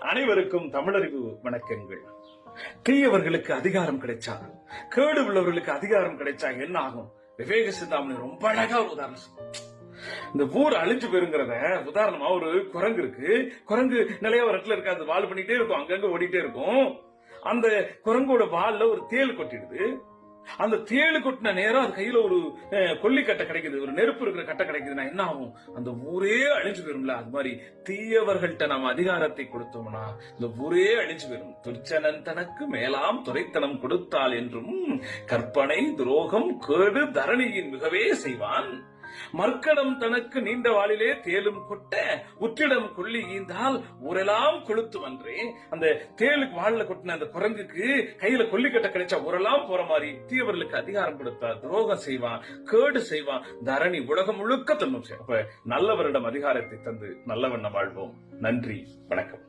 அனைவருக்கும் தமிழறிவு வணக்கங்கள். தீயவர்களுக்கு அதிகாரம் கிடைச்சா கேடு உள்ளவர்களுக்கு அதிகாரம் கிடைச்சா என்ன ஆகும்? விவேக சிந்தாமணி ரொம்ப அழகா ஒரு உதாரணம் இந்த ஊர் அழிஞ்சு போயிருங்கிறத உதாரணமா ஒரு குரங்கு இருக்கு. குரங்கு நிலைய ஒரு இடத்துல இருக்காது. வால் பண்ணிட்டே இருக்கும். அங்கங்க ஓடிட்டே இருக்கும். அந்த குரங்கோட வால்ல ஒரு தேள் கொட்டிடுது. அந்த தேழு கொட்டின நேரம் அது கையில ஒரு கொல்லிக்கட்டை கிடைக்குது. ஒரு நெருப்பு இருக்கிற கட்டை கிடைக்குதுன்னா என்ன ஆகும்? அந்த ஊரே அழிஞ்சு போயிரும்ல. அது மாதிரி தீயவர்கள்ட்ட நம்ம அதிகாரத்தை கொடுத்தோம்னா இந்த ஊரே அழிஞ்சு போயிரும். துர்ச்சனன் தனக்கு மேலாம் துரைத்தனம் கொடுத்தால் என்றும் கற்பனை துரோகம் கேடு தரணியின் மிகவே செய்வான். மர்க்கடம் தனக்கு நீண்ட வாளிலே தேலும் கொட்ட உத்திடம் கொள்ளி ஈந்தால் ஊரெல்லாம் கொளுத்து அன்றே. அந்த தேலுக்கு வாள்ல கொட்டின அந்த குரங்குக்கு கையில கொல்லிக்கட்ட கிடைச்சா ஊரெல்லாம் போற மாதிரி தீவர்களுக்கு அதிகாரம் கொடுத்தா துரோகம் செய்வான் கேடு செய்வான். தரணி உலகம் முழுக்க தன்னும் செய்யும். அப்ப நல்லவரிடம் அதிகாரத்தை தந்து நல்லவண்ண வாழ்வோம். நன்றி வணக்கம்.